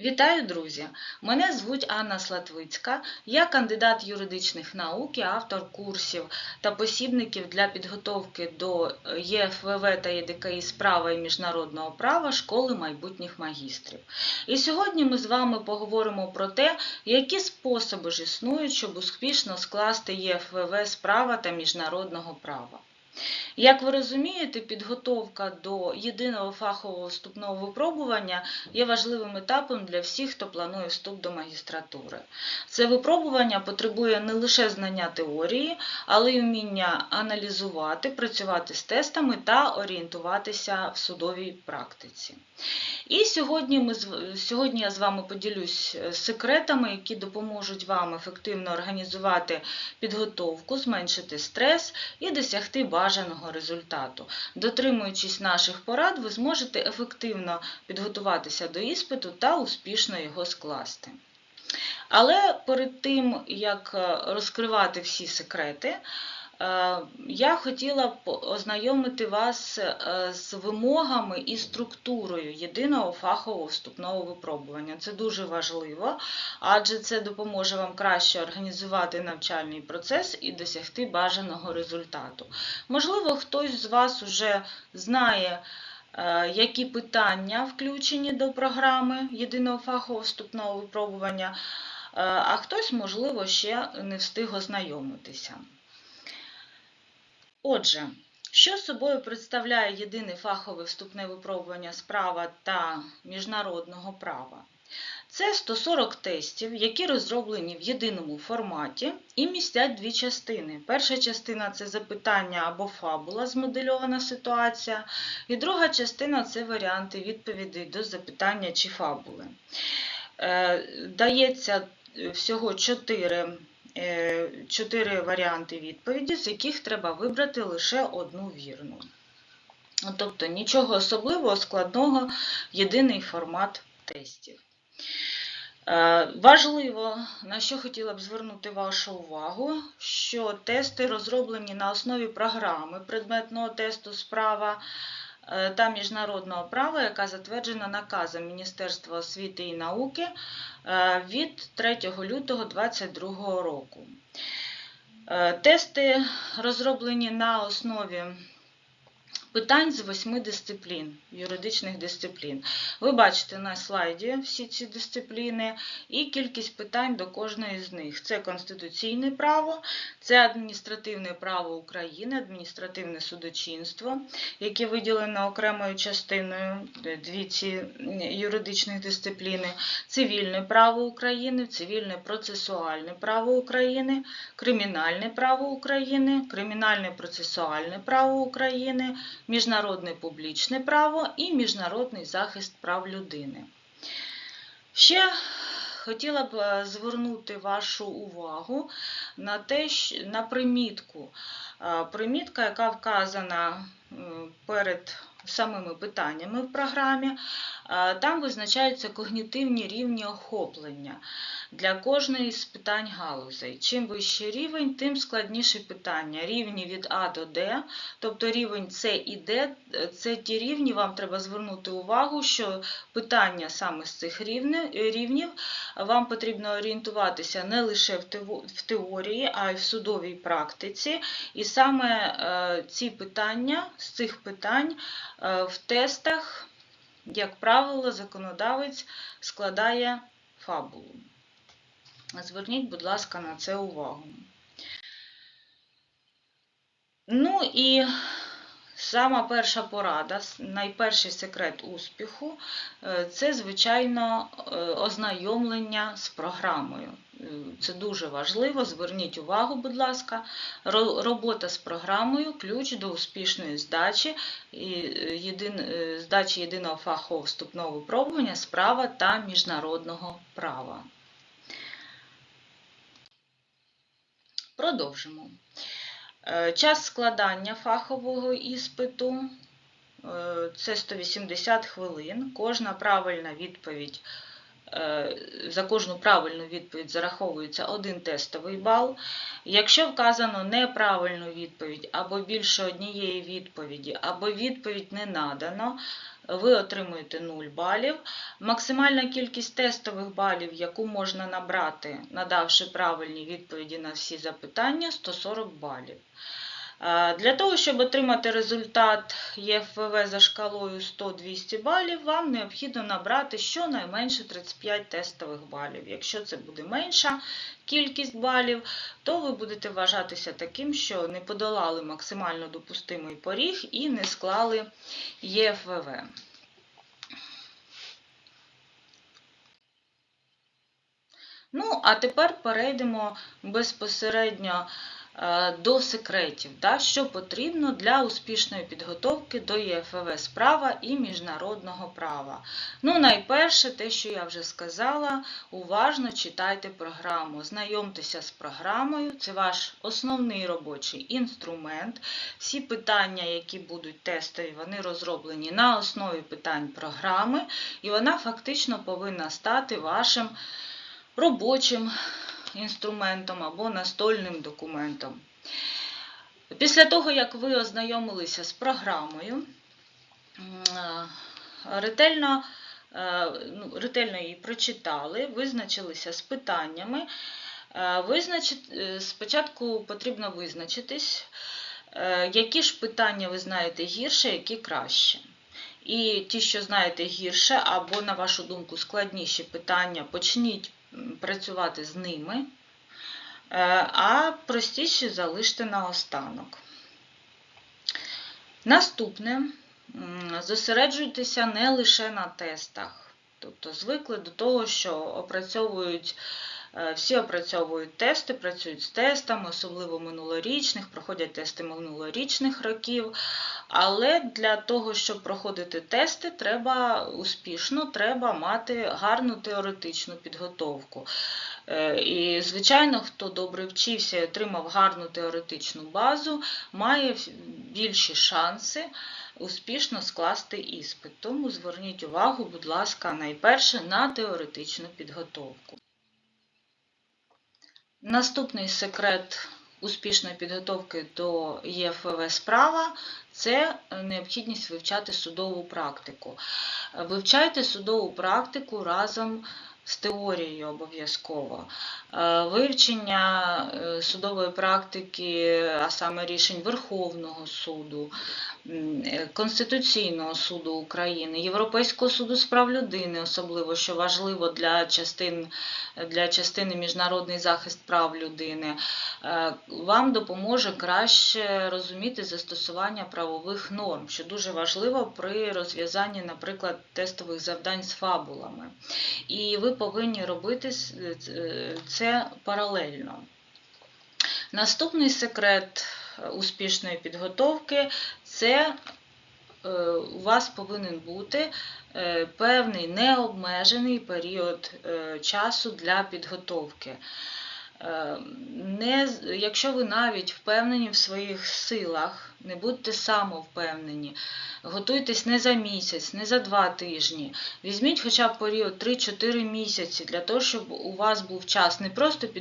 Вітаю, друзі! Мене звуть Анна Слатвицька. Я кандидат юридичних наук і автор курсів та посібників для підготовки до ЄФВВ та ЄДКІ з права і міжнародного права школи майбутніх магістрів. І сьогодні ми з вами поговоримо про те, які способи ж існують, щоб успішно скласти ЄФВВ з права та міжнародного права. Як ви розумієте, підготовка до єдиного фахового вступного випробування є важливим етапом для всіх, хто планує вступ до магістратури. Це випробування потребує не лише знання теорії, але й вміння аналізувати, працювати з тестами та орієнтуватися в судовій практиці. І сьогодні, ми, сьогодні я з вами поділюсь е, секретами, які допоможуть вам ефективно організувати підготовку, зменшити стрес і досягти бажаного результату. Дотримуючись наших порад, ви зможете ефективно підготуватися до іспиту та успішно його скласти. Але перед тим, як е, розкривати всі секрети, я хотіла б ознайомити вас е, з вимогами і структурою єдиного фахового вступного випробування. Це дуже важливо, адже це допоможе вам краще організувати навчальний процес і досягти бажаного результату. Можливо, хтось з вас вже знає. е, Які питання включені до програми єдиного фахового вступного випробування, е, а хтось, можливо, ще не встиг ознайомитися. Отже, що собою представляє єдине фахове вступне випробування з права та міжнародного права? Це 140 тестів, які розроблені в єдиному форматі і містять дві частини. Перша частина це запитання або фабула, змодельована ситуація, і друга частина це варіанти відповідей до запитання чи фабули. Е, Дається е, всього 4 е, чотири варіанти відповіді, з яких треба вибрати лише одну вірну. Тобто нічого особливого, складного, єдиний формат тестів. Е, Важливо, на що хотіла б звернути вашу увагу, що тести розроблені на основі програми предметного тесту справа е, та міжнародного права, яка затверджена наказом Міністерства освіти і науки е, від 3 лютого 2022 року. Е, Тести розроблені на основі питань з восьми дисциплін, юридичних дисциплін. Ви бачите на слайді всі ці дисципліни і кількість питань до кожної з них. Це конституційне право, це адміністративне право України, адміністративне судочинство, яке виділено окремою частиною е, дві ці юридичних дисципліни, цивільне право України, цивільне процесуальне право України, кримінальне право України, кримінальне процесуальне право України, міжнародне публічне право і міжнародний захист прав людини. Ще хотіла б е, звернути вашу увагу на те, на примітку. Е, Примітка, яка вказана перед самими питаннями в програмі, е, там визначаються когнітивні рівні охоплення для кожної з питань галузей. Чим вищий рівень, тим складніші питання. Рівні від А до Д, тобто рівень С і Д, е, це ті рівні, вам треба звернути увагу, що питання саме з цих рівнів вам потрібно орієнтуватися не лише в теорії, а й в судовій практиці. І саме е, ці питання з цих питань е, в тестах, як правило, законодавець складає фабулу. Зверніть, будь ласка, на це увагу. Ну і сама перша порада, найперший секрет успіху е, це, звичайно, е, ознайомлення з програмою. Це дуже важливо. Зверніть увагу, будь ласка. Робота з програмою ключ до успішної здачі е, єдин, е, здачі єдиного фахового вступного випробування з права та міжнародного права. Продовжимо. Е, Час складання фахового іспиту це 180 хвилин. Кожна правильна відповідь, за кожну правильну відповідь зараховується один тестовий бал. Якщо вказано неправильну відповідь або більше однієї відповіді, або відповідь не надано, ви отримуєте 0 балів. Максимальна кількість тестових балів, яку можна набрати, надавши правильні відповіді на всі запитання, 140 балів. Е, Для того, щоб отримати результат ЄФВ за шкалою 100-200 балів, вам необхідно набрати щонайменше 35 тестових балів. Якщо це буде менша кількість балів, то ви будете вважатися таким, що не подолали максимально допустимий поріг і не склали ЄФВ. Ну, а тепер перейдемо безпосередньо е, до секретів, да, що потрібно для успішної підготовки до ЄФВ справа і міжнародного права. Ну, найперше, те, що я вже сказала, уважно читайте програму, знайомтеся з програмою, це ваш основний робочий інструмент. Всі питання, які будуть тестові, вони розроблені на основі питань програми, і вона фактично повинна стати вашим робочим інструментом або настольним документом. Після того, як ви ознайомилися з програмою, е, ретельно, е, ну, ретельно її прочитали, визначилися з питаннями. Е, Спочатку потрібно визначитись, які ж питання ви знаєте гірше, які краще. І ті, що знаєте гірше, або, на вашу думку, складніші питання, почніть працювати з ними, е, а простіші залиште наостанок. Наступне, зосереджуйтеся не лише на тестах. Тобто звикли до того, що опрацьовують, всі опрацьовують тести, працюють з тестами, особливо минулорічних, проходять тести минулорічних років. Але для того, щоб проходити тести, треба успішно, треба мати гарну теоретичну підготовку. Е, І, звичайно, хто добре вчився і отримав гарну теоретичну базу, має більші шанси успішно скласти іспит. Тому зверніть увагу, будь ласка, найперше на теоретичну підготовку. Наступний секрет успішної підготовки до ЄФВ справа це необхідність вивчати судову практику. Вивчайте судову практику разом з теорією обов'язково. Е, Вивчення е, судової практики, а саме рішень Верховного суду, Конституційного суду України, Європейського суду з прав людини, особливо що важливо для частин для частини міжнародний захист прав людини, е, вам допоможе краще розуміти застосування правових норм, що дуже важливо при розв'язанні, наприклад, тестових завдань з фабулами. І ви повинні робити е, це паралельно. Наступний секрет е, успішної підготовки це е, у вас повинен бути е, певний необмежений період е, часу для підготовки. Не, якщо ви навіть впевнені в своїх силах, не будьте самовпевнені, готуйтесь не за місяць, не за два тижні. Візьміть хоча б період 3-4 місяці для того, щоб у вас був час не просто підготувати.